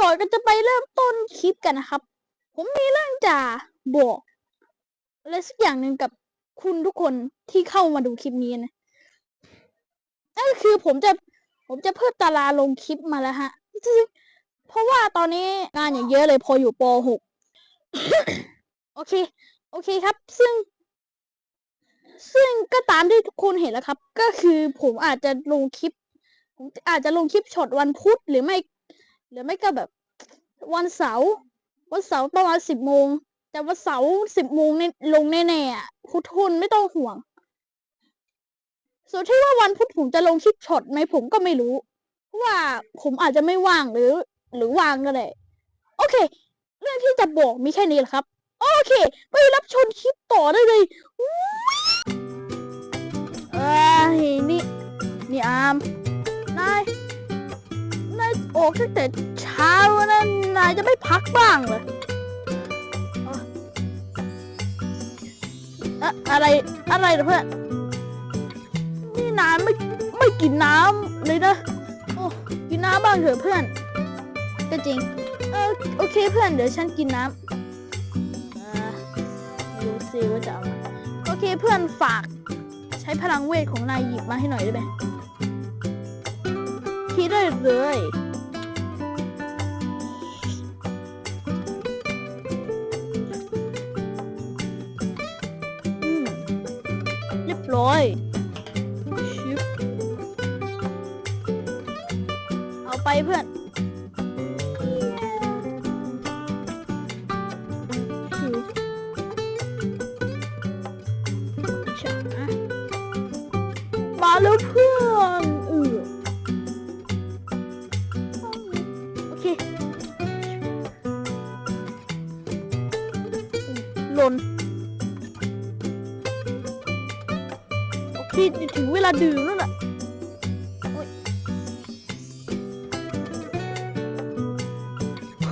ก่อนก็จะไปเริ่มต้นคลิปกันนะครับ ผมมีเรื่องจะบอกอะไรสักอย่างหนึ่งกับคุณทุกคนที่เข้ามาดูคลิปนี้นะนั่นก็คือผมจะผมจะเพิ่มตารางลงคลิปมาแล้วฮะ เพราะว่าตอนนี้งานอย่างเยอะเลยพออยู่ป .6 โอเค โอเคครับ ซึ่ง ซึ่งก็ตามที่ทุกคนเห็นแล้วครับ ก็คือผมอาจจะลงคลิป ผมอาจจะลงคลิปช็อตวันพุธหรือไม่ หรือไม่ก็แบบ วันเสาร์วันเสาร์ประมาณสิบโมง แต่วันเสาร์สิบโมงเนี่ยลงแน่ๆอะคุณทุนไม่ต้องห่วง ส่วนที่ว่าวันพุธผมจะลงคลิปช็อตไหมผมก็ไม่รู้เพราะว่าผมอาจจะไม่ว่างหรือ หรือว่างก็ได้โอเค เรื่องที่จะบอกมีแค่นี้แหละครับ โอเค ไปรับชมคลิปต่อได้เลยเอ้ยนี่นี่อามนายนาย ออกตั้งแต่เช้านะนายจะไม่พักบ้างเหรออะอะไรอะไรเหรอเพื่อน นี่นายไม่ไม่กินน้ำเลยนะ โอ้กินน้ำบ้างเถอะเพื่อน ก็จริง เออโอเคเพื่อนเดี๋ยวฉันกินน้ำอ่าไม่รู้สิว่าจะเอามาโอเคเพื่อนฝากใช้พลังเวทของนายหยิบมาให้หน่อยได้ไหมคิดได้เลย โอเคถึงเวลาดื่มแล้วล่ะโอ๊ย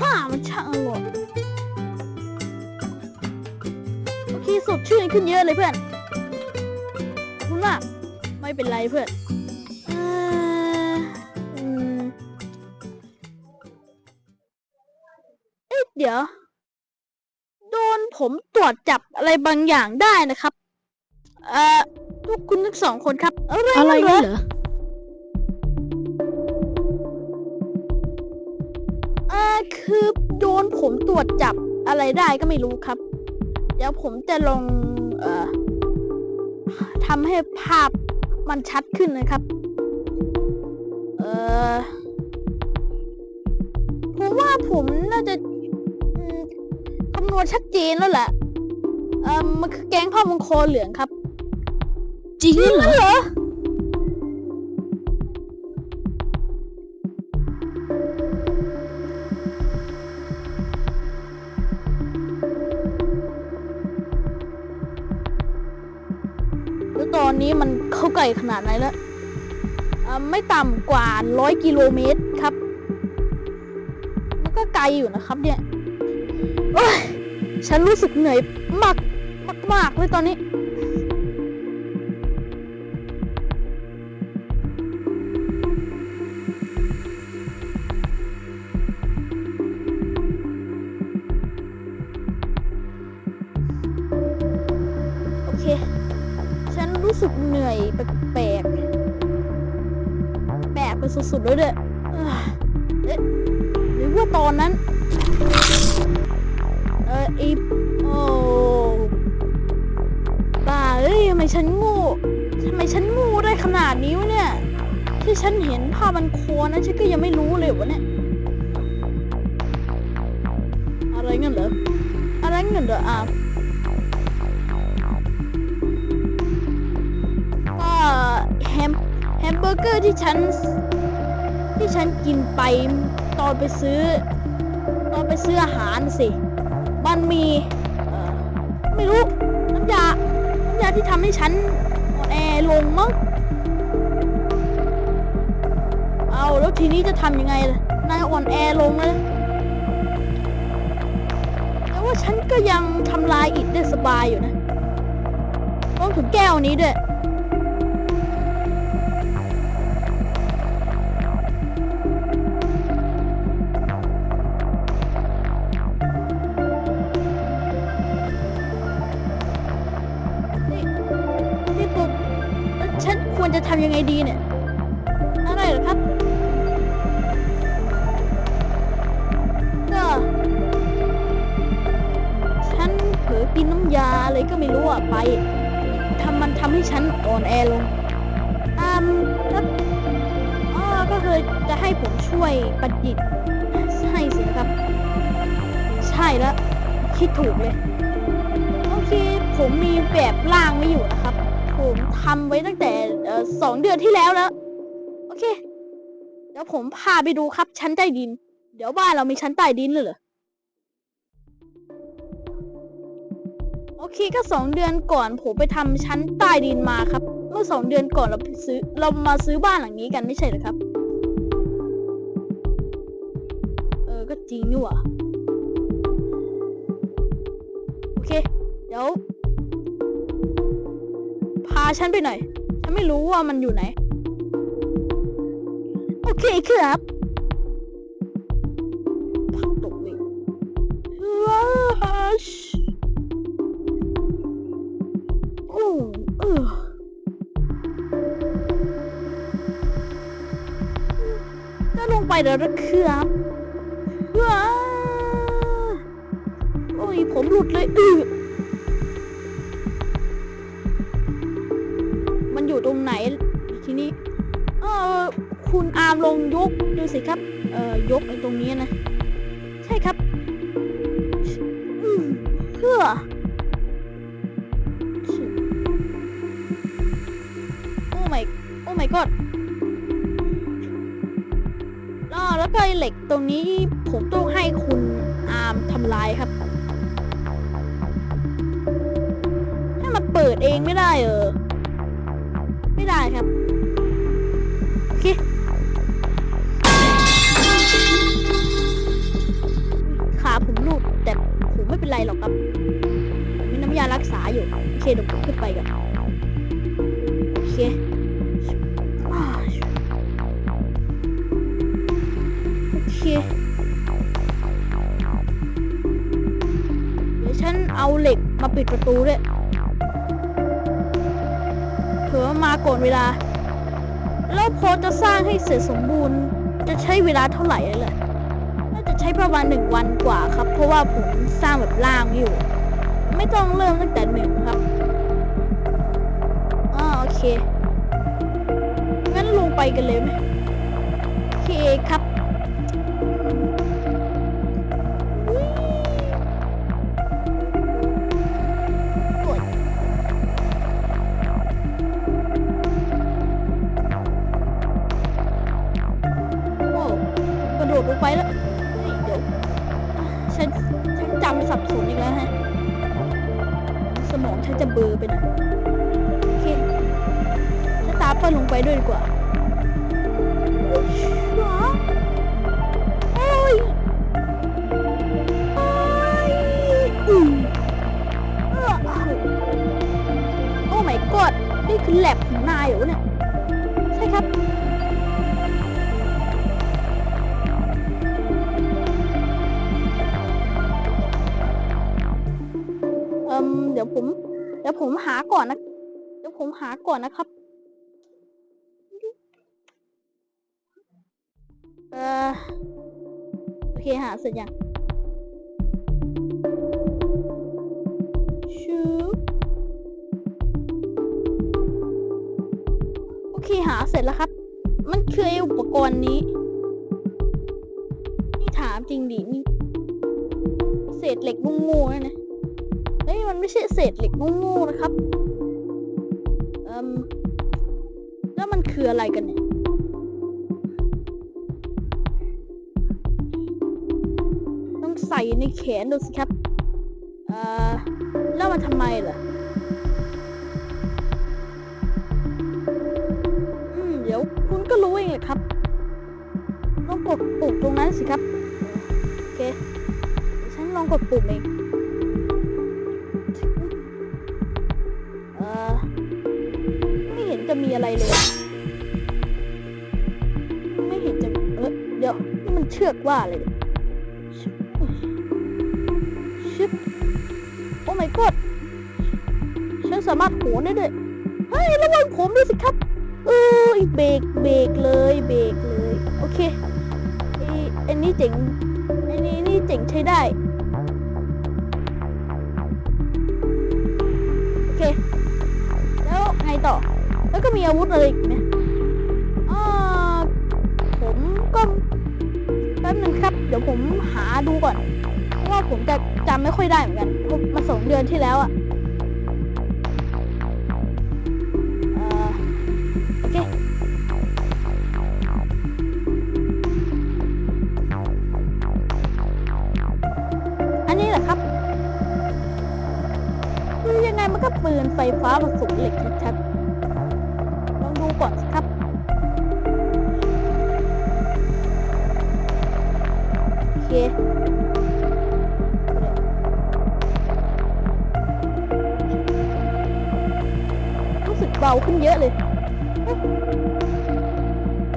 ฮ่ามันช่างอร่อยโอเคสดชื่นขึ้นเยอะเลยเพื่อนคุณมาไม่เป็นไรเพื่อนเอ๊ะเดี๋ยว โดนผมตรวจจับอะไรบางอย่างได้นะครับ เอ่อ พวกคุณทั้งสองคนครับ อะไรอะไรเหรงั้อนเหรอเอ่อคือโดนผมตรวจจับอะไรได้ก็ไม่รู้ครับ เดี๋ยวผมจะลองเอ่อทำให้ภาพมันชัดขึ้นนะครับ เอ่อผมว่าผมน่าจะอืมคำนวณชัดเจนแล้วแหละเอ่อมันคือแก๊งข้าวมังคอเหลืองครับจ ริงเหรอเหรอ แล้วตอนนี้มันเข้าไกลขนาดไหนแล้วอ่าไม่ต่ำกว่าร้อยกิโลเมตรครับ มันก็ไกลอยู่นะครับเนี่ยโอ้ยฉันรู้สึกเหนื่อยมากมากมากเลยตอนนี้ ดๆเลยเด้อเอ๊ะหรือว่าตอนนั้น เอออีโอ้บ้าเอ้ยทำไมฉันงูทำไมฉันงูได้ขนาดนี้วะเนี่ย ที่ฉันเห็นภาพมันโคนะฉันก็ยังไม่รู้เลยวะเนี่ย อะไรเงี้ยเหรอ อะไรเงี้ยเหรออะก็แฮมแฮมเบอร์เกอร์ที่ฉัน ที่ฉันกินไปตอนไปซื้อ ตอนไปซื้ออาหารสิ มันมีไม่รู้น้ำยาน้ำยาที่ทำให้ฉันอ่อนแอลงมั้งเอาแล้วทีนี้จะทำยังไงล่ะนายอ่อนแอลงเลยแต่ว่าฉันก็ยังทำลายอิฐได้สบายอยู่นะต้องถึงแก้วนี้ด้วย ทำยังไงดีเนี่ยอะไรเหรอครับ ก็ฉันเผลอกินน้ำยาอะไรก็ไม่รู้อะไปทำมันทำให้ฉันอ่อนแอลงอืมก็อ๋อก็คือจะให้ผมช่วยประดิษฐ์ให้สิครับ ใช่แล้วคิดถูกเลย โอเค ผมมีแบบร่างไว้อยู่นะครับ ผมทำไว้ตั้งแต่สองเดือนที่แล้วแล้ว โอเค เดี๋ยวผมพาไปดูครับชั้นใต้ดิน เดี๋ยวบ้านเรามีชั้นใต้ดินเลยเหรอโอเคก็สองเดือนก่อนผมไปทำชั้นใต้ดินมาครับ เมื่อสองเดือนก่อนเราซื้อเรามาซื้อบ้านหลังนี้กันไม่ใช่หรอครับ เออก็จริงนี่หว่าโอเค เดี๋ยว ฉันไปหน่อย ฉันไม่รู้ว่ามันอยู่ไหน โอเคครับผักตกเลยว้าวโอ้เออจะลงไปเดี๋ยวนะครับว้าวโอ้ยผมหลุดเลยอือ ตรงไหนทีนี้ เออคุณอาร์มลงยกดูสิครับ เอ่อยกไอ้ตรงนี้นะ ใช่ครับอืมเพื่อโอ้ my โอ้ my god แล้วแล้วก็ไอ้เหล็กตรงนี้ผมต้องให้คุณอาร์มทำลายครับถ้ามันเปิดเองไม่ได้เออ ครับ โอเคขาผมลุดแต่ผมไม่เป็นไรหรอกครับ มีน้ำยารักษาอยู่ โอเคเดี๋ยวผมขึ้นไปกันโอเคโอเคเดี๋ยวฉันเอาเหล็กมาปิดประตูด้วย ก่อนเวลา แล้วพอจะสร้างให้เสร็จสมบูรณ์ จะใช้เวลาเท่าไหร่เลยน่าจะใช้ประมาณหนึ่งวันกว่าครับ เพราะว่าผมสร้างแบบล่างอยู่ ไม่ต้องเริ่มตั้งแต่หนึ่งครับอ่าโอเคงั้นลงไปกันเลยไหมโอเคครับ ด้วยดีกว่าโอ้ยอโอ้ยโอ้ยอืมเออโอ้ my god นี่คือแลบของนายเหรอเนี่ย ใช่ครับเอิมเดี๋ยวผม เดี๋ยวผมหาก่อนนะ เดี๋ยวผมหาก่อนนะครับ โอเคหาเสร็จยังชูโอเคหาเสร็จแล้วครับ มันคือไอ้อุปกรณ์นี้ นี่ถามจริงดินี่เศษเหล็กงูๆนั่นนะเฮ้ยมันไม่ใช่เศษเหล็กงูๆนะครับ เอ่มแล้วมันคืออะไรกันเนี่ย ส่ในแขนดูสิครับ เอ่อ แล้วมันทำไมล่ะอืม เดี๋ยวคุณก็รู้เองแหละครับ ต้องกดปุ่มตรงนั้นสิครับ โอเค ฉันลองกดปุ่มเอง เออไม่เห็นจะมีอะไรเลยไม่เห็นจะ เออเดี๋ยว นี่มันเชือกว่าอะไรเนี่ย ชึบโอ้ my god ฉันสามารถโหนได้ด้วย เฮ้ย ระวังผมด้วยสิครับ เอ้ยเบรกเบรกเลย เบรกเลย โอเคไอ้อันนี้เจ๋งอันนี้นี่เจ๋งใช้ได้ โอเค แล้วไงต่อ แล้วก็มีอาวุธอะไรอีกไหมอ่าผมก็แป๊บนึงครับ เดี๋ยวผมหาดูก่อน เพราะว่าผมจะจำไม่ค่อยได้เหมือนกันมาสองเดือนที่แล้วอะเอ่อโอเค อันนี้แหละครับคือยังไงมันก็ปืนไฟฟ้าผสมเหล็กชัดๆลองดูก่อนครับโอเค เบาขึ้นเยอะเลย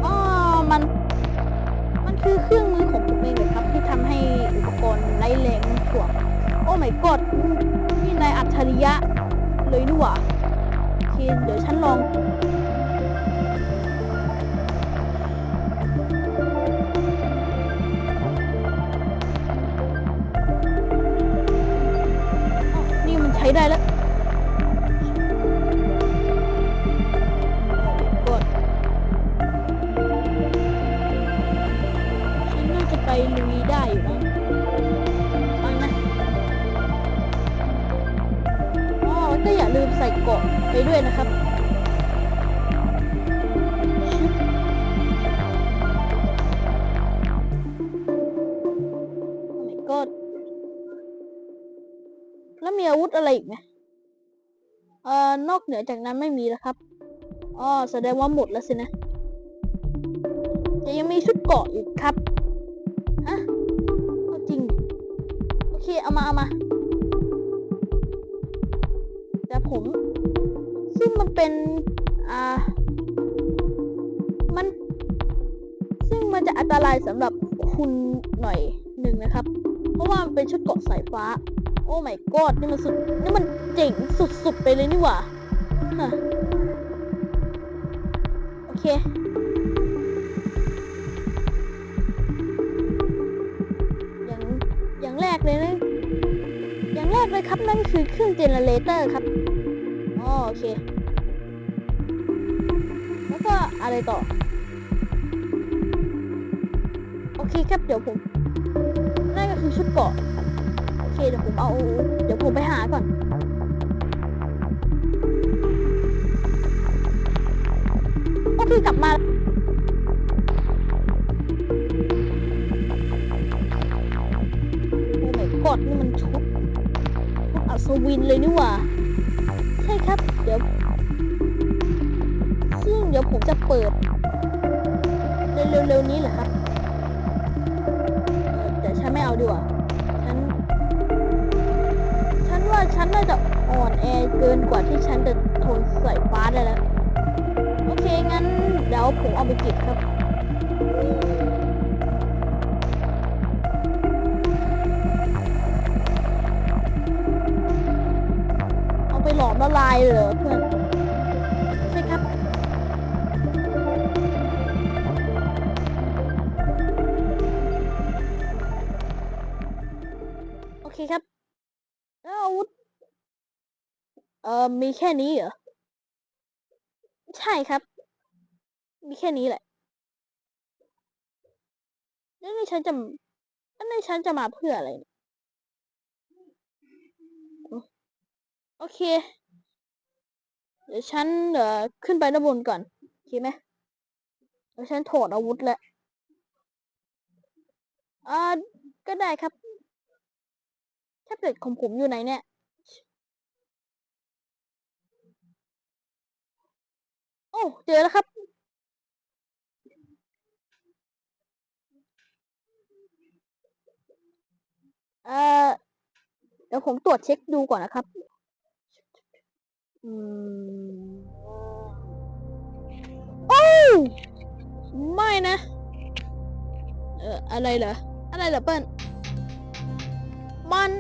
อ๋อมัน มันคือเครื่องมือของผมเองเลยครับ ที่ทำให้อุปกรณ์ไร้แรงถ่วงโอ้ my god นี่นายอัจฉริยะ เลยนี่หว่าโอเคเดี๋ยวฉันลองนี่มันใช้ได้แล้ว ไปด้วยนะครับชึบโอ้ my god แล้วมีอาวุธอะไรอีกไหมเอ่อนอกเหนือจากนั้นไม่มีแล้วครับอ๋อแสดงว่าหมดแล้วสินะแต่ยังมีชุดเกาะอีกครับฮะจริงโอเคเอามาเอามา งมันเป็น อ่า มัน ซึ่งมันจะอันตรายสำหรับคุณหน่อยหนึ่งนะครับ เพราะว่ามันเป็นชุดเกาะสายฟ้า โอ้ my god นี่มันสุด นี่มันเจ๋งสุดๆไปเลยนี่หว่าโอเคอย่างอย่างแรกเลยนะอย่างแรกเลยครับนั่นคือเครื่องเจเนเรเตอร์ครับ อ๋อโอเค ก็อะไรต่อ โอเคครับเดี๋ยวผมนั่นก็คือชุดเกาะโอเคเดี๋ยวผมเอา เดี๋ยวผมไปหาก่อนโอเคกลับมาโอ้ my god นี่มันชุดชุดอัศวินเลยนี่หว่า ใช่ครับ เดี๋ยว ดี๋ยวผมจะเปิด เร็วๆนี้แหละครับแต่ฉันไม่เอาดีกว่าฉัน ฉันว่าฉันน่าจะอ่อนแอเกินกว่าที่ฉันจะทนสายฟ้าได้แล้ว โอเค งั้นเดี๋ยวผมเอาไปเก็บครับเอาไปหลอมละลายเลยเหรอเพื่อน ออมีแค่นี้เหรอ ใช่ครับ มีแค่นี้แหละแล้วนี่ฉันจะแล้วนี่ฉันจะมาเพื่ออะไรโอเค เดี๋ยวฉันเอ่อขึ้นไปด้านบนก่อนโอเคไหมเดี๋ยวฉันถอดอาวุธแล้วอ่าก็ได้ครับแท็บเล็ตของผมอยู่ไหนเนี่ย อ้เจอแล้วครับ เอ่อเดี๋ยวผมตรวจเช็คดูก่อนนะครับ อืมโอ้ไม่นะ เอออะไรเหรอ อะไรเหรอเปิ้ลมัน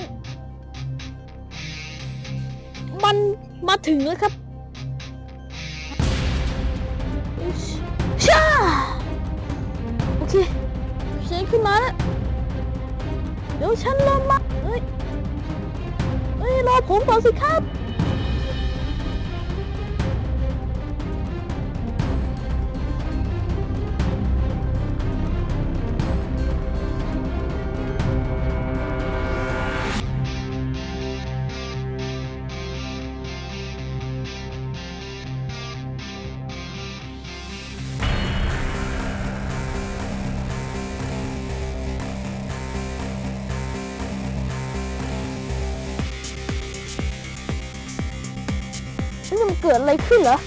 มันมาถึงแล้วครับ ช่าโอเคฉันขึ้นมาแล้วเดี๋ยวฉันลงมาเฮ้ยเฮ้ยรอผมก่อนสิครับ มันเกิดอะไรขึ้นเหรอ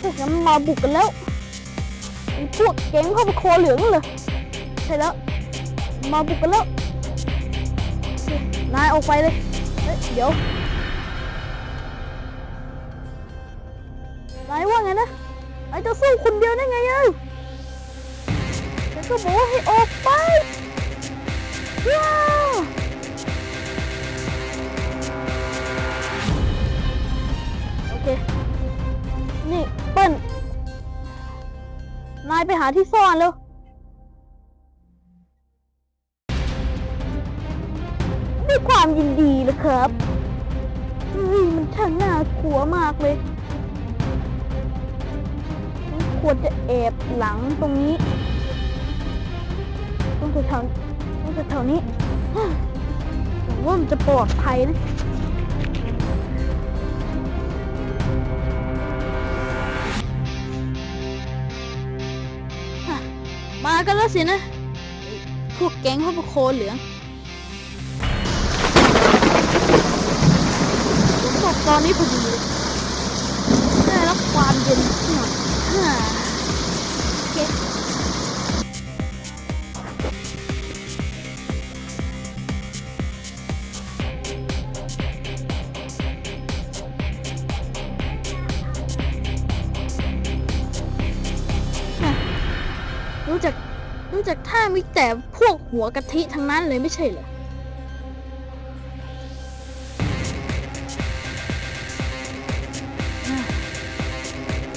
พวกนั้นมาบุกกันแล้วพวกแก๊งครอบครัวเหลืองเหรอใช่แล้ว มาบุกกันแล้ว นายออกไปเลยเเดี๋ยวนายว่าไงนะไอ้จะสู้คนเดียวได้ไงเอ้าฉันก็บอกว่าให้ออกไปว้า ปิ้ลนายไปหาที่ซ่อนเร็วด้วยความยินดีเลยครับนี่มันช่างน่ากลัวมากเลยฉันควรจะแอบหลังตรงนี้ตรงแถวๆตรงแถวๆนี้หวังว่ามันจะปลอดภัยนะ มากันแล้วสินะ พวกแก๊งพวกโคเหลืองฝนตกตอนนี้พอดีได้รับความเย็นหน่อย มีแต่พวกหัวกะทิทั้งนั้นเลยไม่ใช่เหรอ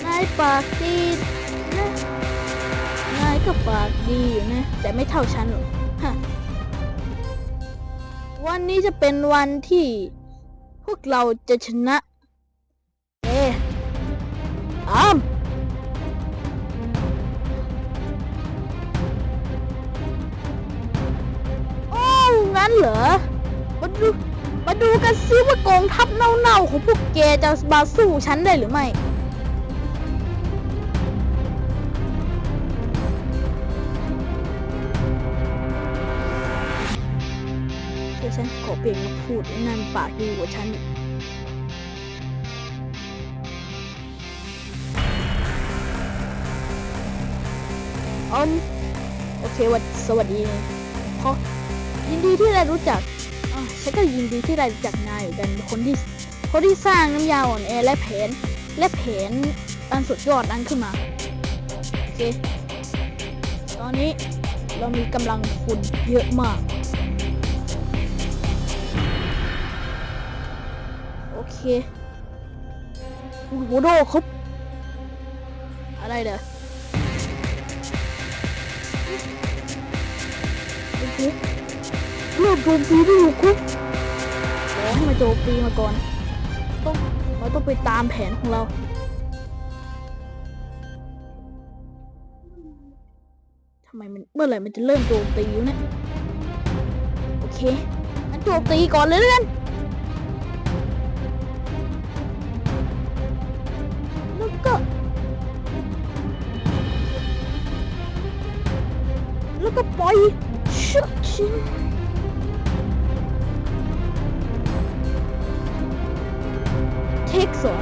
นายปากดีนะนายก็ปากดีอยู่นะ แต่ไม่เท่าฉันหรอกฮะวันนี้จะเป็นวันที่ พวกเราจะชนะ เอ๊ะอาม งั้นเหรอ มาดู มาดูกันซิว่ากองทัพเน่าๆของพวกแกจะมาสู้ฉันได้หรือไม่เดี๋ยวฉันขอเปลี่ยนมาพูดนั่นปากดีกว่าฉันอีกอืมโอเควัดสวัสดีเพราะ ยินดีที่ได้รู้จักอะฉันก็ยินดีที่ได้รู้จักนายเหมือนกันคนที่คนที่สร้างน้ำยาอ่อนแอและแผน และแผนอันสุดยอดนั้นขึ้นมาโอเคตอนนี้เรามีกำลังคนเยอะมาก โอเคโอ้โหโดครับอะไรเด้อโอ้โห เริ่มโจมตีได้อยู่ครับขอให้มาโจมตีมาก่อน ต้องเราต้องไปตามแผนของเราทำไมมันเมื่อไหร่มันจะเริ่มโจมตีวะเนี่ยโอเคงั้นโจมตีก่อนเลยแล้วกันแล้วก็แล้วก็ปล่อยชุดชิ้น เทคสอง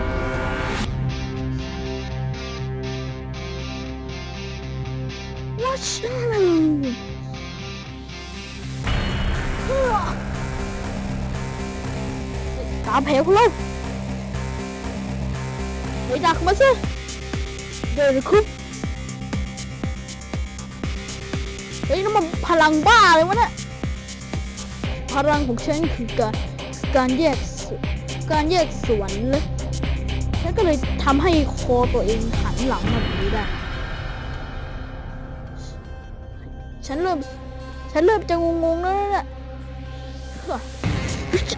ว่าฉันตามแผนของเราไปดักมาสิเดินคุบเฮ้ยนั่นมันพลังบ้าเลยวะเนี่ยพลังของฉันคือการการแยกส่วน การแยกส่วนเลยฉันก็เลยทำให้คอตัวเองหันหลังมาแบบนี้ได้ ฉันเริ่ม ฉันเริ่มจะงงๆแล้วนะเฮ้ย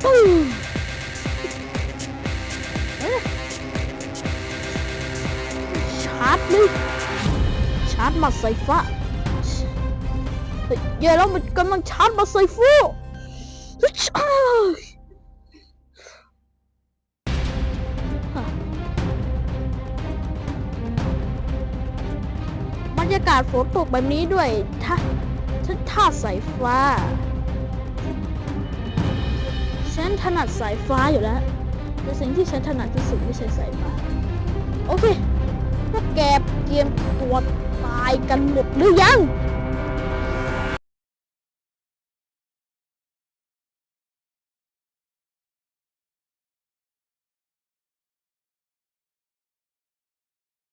อื้อเอ๊ะชาร์จเลยชาร์จมาใส่ฟ้าเฮ้ยแย่แล้วมันกำลังชาร์จมาใส่ฟู ยากาศฝนตกแบบนี้ด้วยท่าท่าท่าสายฟ้า ฉันถนัดสายฟ้าอยู่แล้ว แต่สิ่งที่ฉันถนัดที่สุดไม่ใช่สายฟ้า โอเคพวกแกเตรียมตัวตายกันหมดหรือยัง